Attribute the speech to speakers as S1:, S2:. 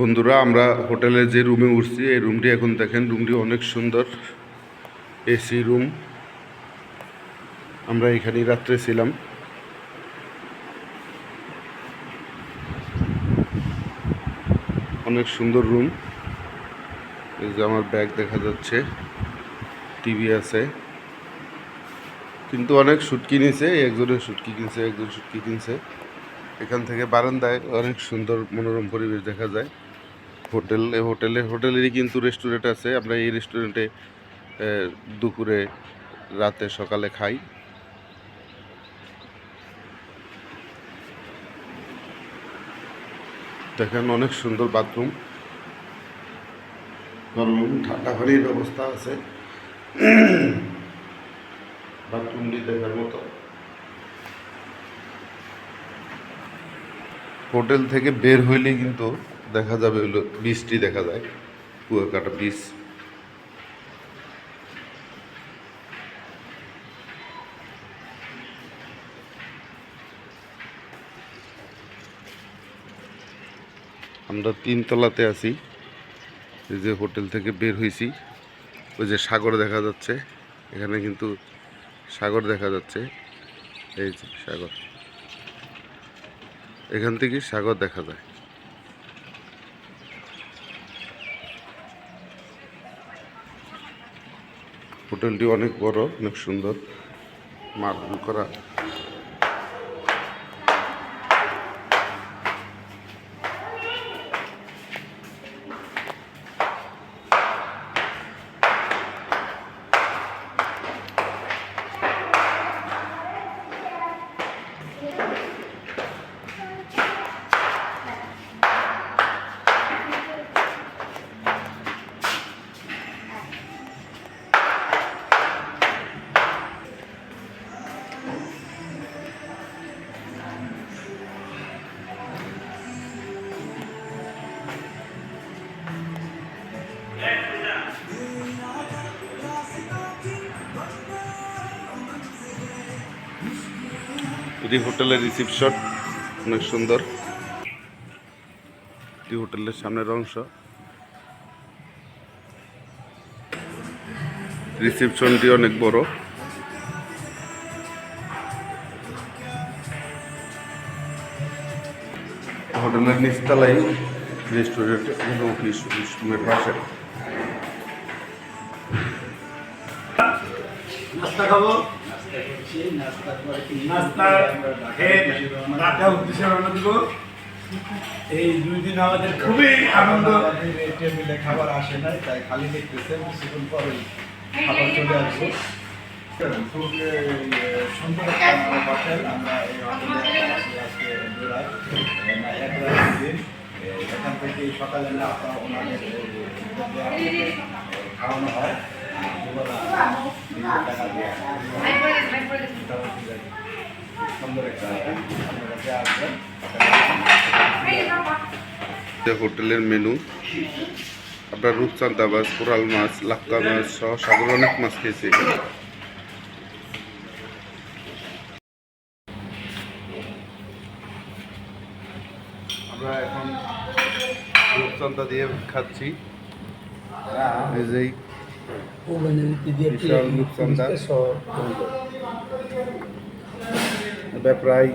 S1: বন্ধুরা, আমরা হোটেলে যে রুমে উঠছি, এই রুমটি এখন দেখেন, রুমটি অনেক সুন্দর, এসি রুম। আমরা এখানে রাত্রে ছিলাম। অনেক সুন্দর রুম। এই যে আমার ব্যাগ দেখা যাচ্ছে, টিভি আছে। কিন্তু অনেক শুটকি নিছে একজনের শুটকি কিনছে, একজন শুটকি কিনছে। এখান থেকে বারান্দায় অনেক সুন্দর মনোরম পরিবেশ দেখা যায়। হোটেল হোটেলে, হোটেলেরই কিন্তু রেস্টুরেন্ট আছে। আমরা এই রেস্টুরেন্টে দুপুরে, রাতে, সকালে খাই। দেখেন অনেক সুন্দর বাথরুম গরম, ঠান্ডা পানির ব্যবস্থা আছে। বাথরুমটি দেখার মতো। হোটেল থেকে বের হইলে কিন্তু দেখা যাবে হলো বীজটি দেখা যায়, কুয়াকাটা বীজ। আমরা তিনতলাতে আছি, এই যে হোটেল থেকে বের হয়েছি ওই যে সাগর দেখা যাচ্ছে, এখানে কিন্তু সাগর দেখা যাচ্ছে, এই যে সাগর। এখান থেকে সাগর দেখা যায়। হোটেলটি অনেক বড় অনেক সুন্দর। মার্বেল করা। এটি হোটেলের রিসিপশন অনেক সুন্দর। এটি হোটেলের সামনের অংশ। রিসিপশনটি অনেক বড়। হোটেলের নিচতলায় রেস্টুরেন্ট অফিস রুমের পাশে।
S2: খাব? নাস্তা খেয়ে রাতে উদ্দেশ্যে রওনা দিব এই দুই দিন আমাদের খুবই আনন্দ
S3: টেবিলে খাবার আসে নাই তাই খালি দেখতেছে কিছুক্ষণ পরে খাবার চলে আসবে খুব সুন্দর হোটেল আমরা এই হোটেলে আজকে দুরাত এক রাত দিন এখান থেকে সকালে নাস্তা ওনাদের খাওয়ানো হয়
S1: হোটেলের মেনু। আপনার রূপচাঁদা মাছ কোরাল মাছ, লাক্কা মাছ সহ সাগর অনেক মাছ খেয়েছি। আমরা এখন রূপচাঁদা দিয়ে খাচ্ছি। প্রায়